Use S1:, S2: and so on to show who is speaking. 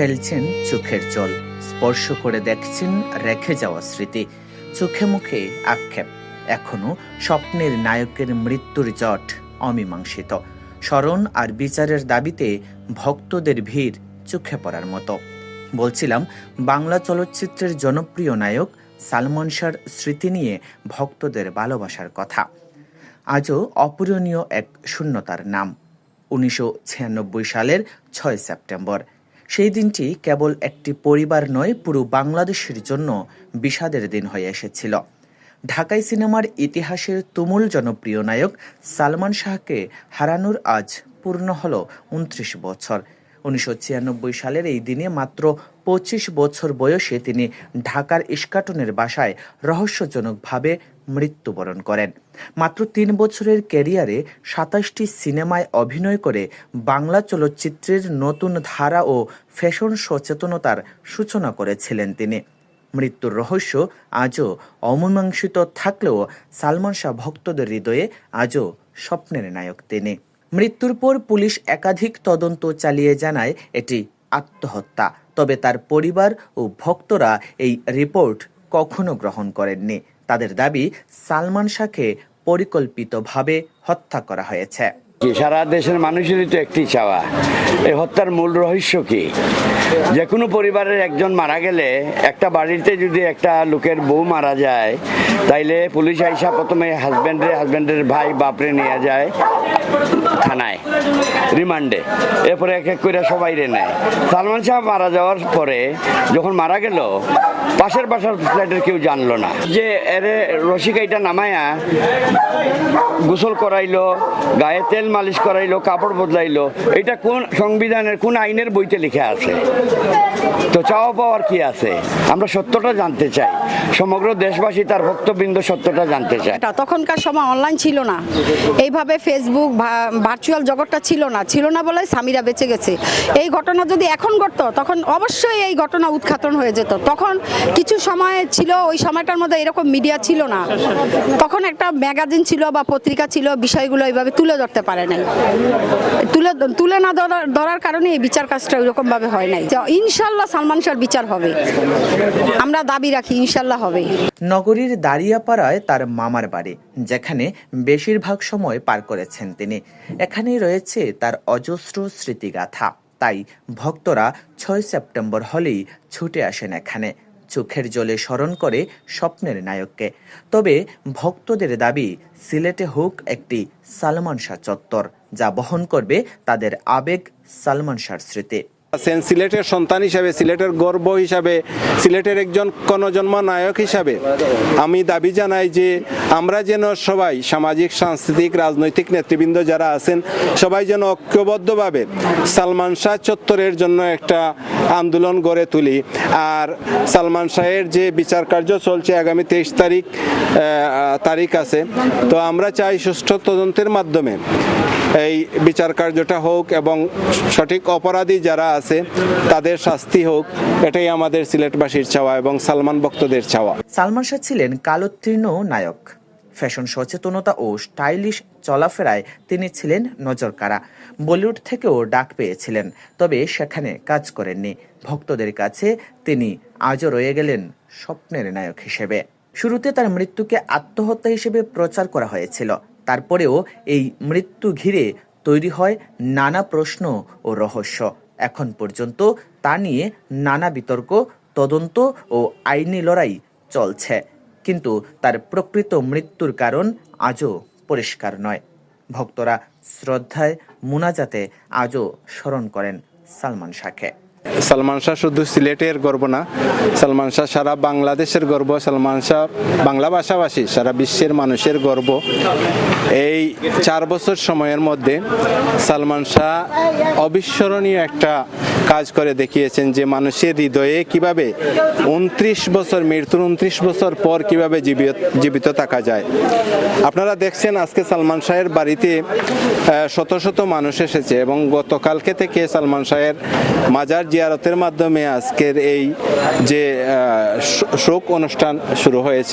S1: ফেলছেন চোখের জল, স্পর্শ করে দেখছেন রেখে যাওয়া স্মৃতি, চোখে মুখে আক্ষেপ। এখনও স্বপ্নের নায়কের মৃত্যুর জট অমীমাংসিত। স্মরণ আর বিচারের দাবিতে ভক্তদের ভিড় চোখে পড়ার মতো। বলছিলাম, বাংলা চলচ্চিত্রের জনপ্রিয় নায়ক সালমান শাহর স্মৃতি নিয়ে ভক্তদের ভালোবাসার কথা। আজও অপূরণীয় এক শূন্যতার নাম। উনিশশো ছিয়ানব্বই সালের ছয় সেপ্টেম্বর। সেই দিনটি কেবল একটি পরিবার নয়, পুরো বাংলাদেশের জন্য বিষাদের দিন হয়ে এসেছিল। ঢাকাই সিনেমার ইতিহাসের তুমুল জনপ্রিয় নায়ক সালমান শাহকে হারানোর আজ পূর্ণ হল উনত্রিশ বছর। উনিশশো ছিয়ানব্বই সালের এই দিনে মাত্র পঁচিশ বছর বয়সে তিনি ঢাকার ইস্কাটনের বাসায় রহস্যজনকভাবে মৃত্যুবরণ করেন। মাত্র তিন বছরের ক্যারিয়ারে সাতাশটি সিনেমায় অভিনয় করে বাংলা চলচ্চিত্রের নতুন ধারা ও ফ্যাশন সচেতনতার সূচনা করেছিলেন তিনি। মৃত্যুর রহস্য আজও অমীমাংসিত থাকলেও সালমান শাহ ভক্তদের হৃদয়ে আজও স্বপ্নের নায়ক তিনি। মৃত্যুর পর পুলিশ একাধিক তদন্ত চালিয়ে জানায় এটি আত্মহত্যা, তবে তার পরিবার ও ভক্তরা এই রিপোর্ট কখনো গ্রহণ করেননি। তাদের দাবি সালমান শাহকে পরিকল্পিতভাবে হত্যা করা হয়েছে।
S2: সারা দেশের মানুষেরই তো একটি চাওয়া। এই হত্যার মূল রহস্য কি? যে কোনো পরিবারের একজন মারা গেলে একটা বাড়িতে যদি একটা লোকের বউ মারা যায়, তাইলে পুলিশ আইসা প্রথমে হাজব্যান্ডে হাজব্যান্ডের ভাই বাপরে নিয়ে যায় থানায়, রিমান্ডে। এরপরে এক এক করে সবাই রে নেয়। সালমান শাহ মারা যাওয়ার পরে যখন মারা গেল, পাশের বাসার ফ্ল্যাটের কেউ জানলো না। যে এরে রসিকাইটা নামায়া গোসল করাইলো, গায়ে তেল মালিশ করাইলো, কাপড় বদলাইলো, এটা কোন সংবিধানের, কোন আইনের বইতে লেখা আছে? তো চাওয়া পাওয়ার কি আছে? আমরা সত্যটা জানতে চাই। সমগ্র দেশবাসী তার ভক্তবৃন্দ সত্যটা জানতে চায়।
S3: তখনকার সময় অনলাইন ছিল না। এইভাবে ফেসবুক ভার্চুয়াল জগৎটা ছিল না। ছিল না বলে স্বামীরা বেঁচে গেছে। এই ঘটনা যদি এখন ঘটতো, তখন অবশ্যই এই ঘটনা উৎখাটন হয়ে যেত। তখন কিছু সময় ছিল, ওই সময়টার মধ্যে এরকম মিডিয়া ছিল না। তখন একটা ম্যাগাজিন ছিল বা পত্রিকা ছিল, বিষয়গুলো এইভাবে তুলে ধরতে পারে নাই। তুলে তুলে না ধরার কারণে এই বিচার কাজটা ওইরকম ভাবে হয় নাই। ইনশাল্লাহ সালমান শাহর বিচার হবে। আমরা দাবি রাখি ইনশাল্লাহ হবে।
S1: নগরীর দাঁড়িয়াপাড়ায় তার মামার বাড়ি, যেখানে বেশিরভাগ সময় পার করেছেন তিনি। এখানেই রয়েছে তার অজস্র স্মৃতিগাথা। তাই ভক্তরা ছয় সেপ্টেম্বর হলেই ছুটে আসেন এখানে। চোখের জলে স্মরণ করে স্বপ্নের নায়ককে। তবে ভক্তদের দাবি, সিলেটে হোক একটি সালমান শাহ চত্বর, যা বহন করবে তাদের আবেগ সালমান শাহর স্মৃতি।
S4: আছেন সিলেটের সন্তান হিসাবে, সিলেটের গর্ব হিসাবে, সিলেটের একজন কনজন্ম নায়ক হিসাবে। আমি দাবি জানাই যে আমরা যেন সবাই সামাজিক, সাংস্কৃতিক, রাজনৈতিক নেতৃবৃন্দ যারা আছেন, সবাই যেন ঐক্যবদ্ধভাবে সালমান শাহ চত্বরের জন্য একটা আন্দোলন গড়ে তুলি। আর সালমান শাহের যে বিচার কার্য চলছে আগামী তেইশ তারিখ তারিখ আছে, তো আমরা চাই সুষ্ঠু তদন্তের মাধ্যমে এই বিচার কার্যটা হোক এবং সঠিক অপরাধী যারা আছে, তাদের শাস্তি হোক, এটাই আমাদের সিলেটবাসীর চাওয়া এবং সালমান ভক্তদের চাওয়া।
S1: সালমান শাহ ছিলেন কালোত্তীর্ণ নায়ক। ফ্যাশন সচেতনতা ও স্টাইলিশ চলাফেরায় তিনি ছিলেন নজরকাড়া। বলিউড থেকেও ডাক পেয়েছিলেন, তবে সেখানে কাজ করেননি। ভক্তদের কাছে তিনি আজও রয়ে গেলেন স্বপ্নের নায়ক হিসেবে। শুরুতে তার মৃত্যুকে আত্মহত্যা হিসেবে প্রচার করা হয়েছিল। তারপরেও এই মৃত্যু ঘিরে তৈরি হয় নানা প্রশ্ন ও রহস্য। এখন পর্যন্ত তা নিয়ে নানা বিতর্ক, তদন্ত ও আইনি লড়াই চলছে। কিন্তু তার প্রকৃত মৃত্যুর কারণ আজও পরিষ্কার নয়। ভক্তরা শ্রদ্ধায় মুনাজাতে আজও স্মরণ করেন সালমান শাহকে।
S4: সালমান শাহ শুধু সিলেটের গর্ব না, সালমান শাহ সারা বাংলাদেশের গর্ব, সালমান শাহ বাংলা ভাষাভাষী, সারা বিশ্বের মানুষের গর্ব। এই চার বছর সময়ের মধ্যে সালমান শাহ অবিস্মরণীয় একটা কাজ করে দেখিয়েছেন যে মানুষের হৃদয়ে কীভাবে উনত্রিশ বছর, মৃত্যুর উনত্রিশ বছর পর কীভাবে জীবিত থাকা যায়। আপনারা দেখছেন আজকে সালমান শাহের বাড়িতে শত শত মানুষ এসেছে এবং গতকালকে থেকে সালমান শাহের মাজার জিয়ারতের মাধ্যমে আজকের এই যে শোক অনুষ্ঠান শুরু হয়েছে।